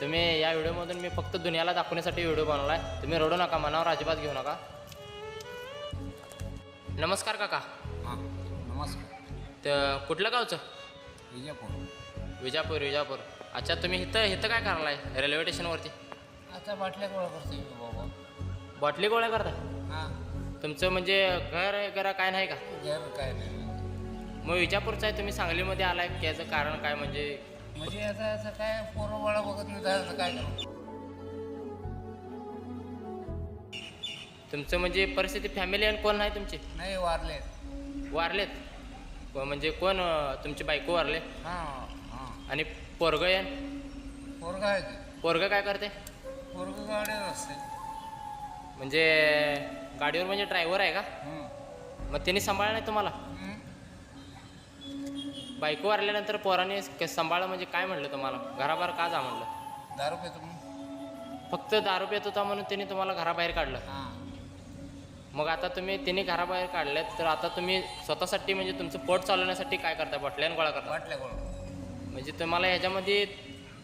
तुम्ही या व्हिडिओमधून मी फक्त दुनियाला दाखवण्यासाठी व्हिडिओ बनवला आहे. तुम्ही रडू नका मनावर अजिबात घेऊ नका. नमस्कार काका. हां नमस्कार. तर कुठलं गावचं? विजयपूर विजापूर विजापूर. अच्छा तुम्ही इथं इथं काय करायला आहे रेल्वे स्टेशनवरती? आता बाटल्या गोळा करते बाबा. बॉटली गोळ्या करता हां. तुमचं म्हणजे घर वगैरे काय नाही का? घर काय नाही. मग विजापूरचं आहे तुम्ही सांगलीमध्ये आलाय. याचं कारण काय म्हणजे म्हणजे आता असं काय पोरं बाळा बघत नाही तर काय करू? तुमचं म्हणजे परिस्थिती फॅमिली आणि कोण नाही तुमची? नाही वारले वारलेत? को- म्हणजे कोण अं, तुमची बायको वारले? हां हां. आणि पोरग आहे? पोरगा आहे ते पोरग काय करते पोरगं गाडीवर असते म्हणजे गाडीवर म्हणजे ड्रायव्हर आहे का? हं. मग त्यांनी सांभाळ नाही तुम्हाला? हं? बायको वारल्यानंतर पोराने क- सांभाळ म्हणजे काय म्हणलं तुम्हाला? घराबाहेर का जा म्हणलं? दारू पितो मग फक्त दारू पित होता म्हणून त्यांनी तुम्हाला घराबाहेर काढलं. हां. मग आता तुम्ही त्यांनी घराबाहेर काढलेत तर आता तुम्ही स्वतःसाठी म्हणजे तुमचं पोट चालवण्यासाठी काय करता? बाटल्यान गोळा करता? बाटल्या गोळा. म्हणजे तुम्हाला ह्याच्यामध्ये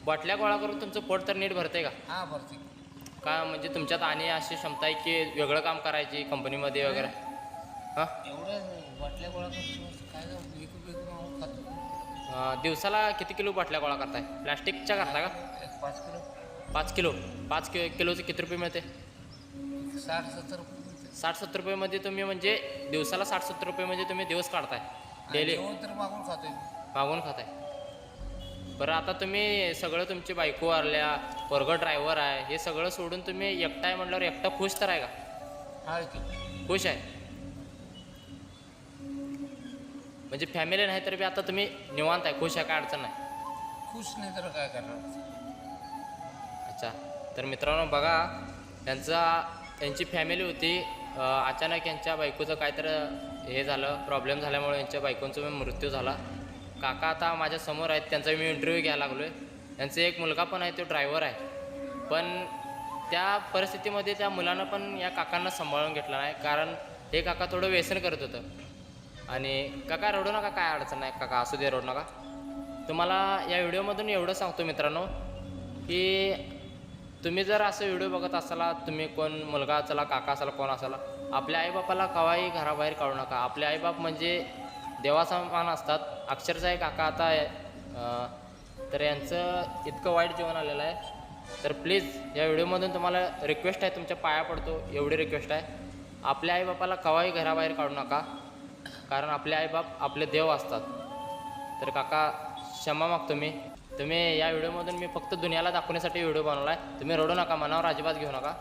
बाटल्या गोळा करून तुमचं पोट तर नीट भरतंय का? हां भरती का म्हणजे तुमच्यात आणि अशी क्षमता आहे की वेगळं काम करायची कंपनीमध्ये वगैरे? हां? एवढं बाटल्या गोळा करतो काय खातो. दिवसाला किती किलो बाटल्या गोळा करताय? प्लॅस्टिकच्या करता का? पाच किलो. पाच किलो. पाच कि किलोचे किती रुपये मिळते? साठ सत्तर रुपये. साठ सत्तर रुपयेमध्ये तुम्ही म्हणजे दिवसाला साठ सत्तर रुपये म्हणजे तुम्ही दिवस काढताय. डेली तर मागून खातोय. मागून खाताय. बरं आता तुम्ही सगळं तुमची बायको वारल्या पोरगं ड्रायव्हर आहे हे सगळं सोडून तुम्ही एकटा आहे म्हटल्यावर एकटा खुश तर आहे का? हा की. खुश आहे? म्हणजे फॅमिली नाही तर बी आता तुम्ही निवांत आहे खुश आहे काय अडचण नाही. खुश नाही तर काय करणार? अच्छा तर मित्रांनो बघा त्यांचा त्यांची फॅमिली होती अं, अचानक यांच्या बायकोचं काहीतरी हे झालं प्रॉब्लेम झाल्यामुळे यांच्या बायकोंचा मृत्यू झाला. काका आता माझ्यासमोर आहेत त्यांचा मी इंटरव्ह्यू घ्यायला लागलो आहे त्यांचा एक मुलगा पण आहे तो ड्रायव्हर आहे. पण त्या परिस्थितीमध्ये त्या मुलानं पण या काकांना सांभाळून घेतला नाही कारण हे काका थोडं व्यसन करत होतं. आणि काका रडू नका काय अडचण नाही काका असू दे रडू नका. तुम्हाला या व्हिडिओमधून एवढं सांगतो मित्रांनो की तुम्ही जर असं व्हिडिओ बघत असाला तुम्ही कोण मुलगा असाला काका असाला कोण असाला आपल्या आईबापाला कवाही घराबाहेर काढू नका. आपले आईबाप म्हणजे देवासमान असतात. अक्षरशः एक काका आता तर यांचं इतकं वाईट जीवन आलेलं आहे. तर प्लीज या व्हिडिओमधून तुम्हाला रिक्वेस्ट आहे तुमच्या पाया पडतो एवढी रिक्वेस्ट आहे. आपल्या आईबापाला कवाही घराबाहेर काढू नका. कारण आपले आईबाप आपले देव असतात. तर काका क्षमा मागतो मी. तुम्ही या व्हिडिओमधून मी फक्त दुनियाला दाखवण्यासाठी व्हिडिओ बनवला आहे तुम्ही रडू नका मनावर अजिबात घेऊ नका.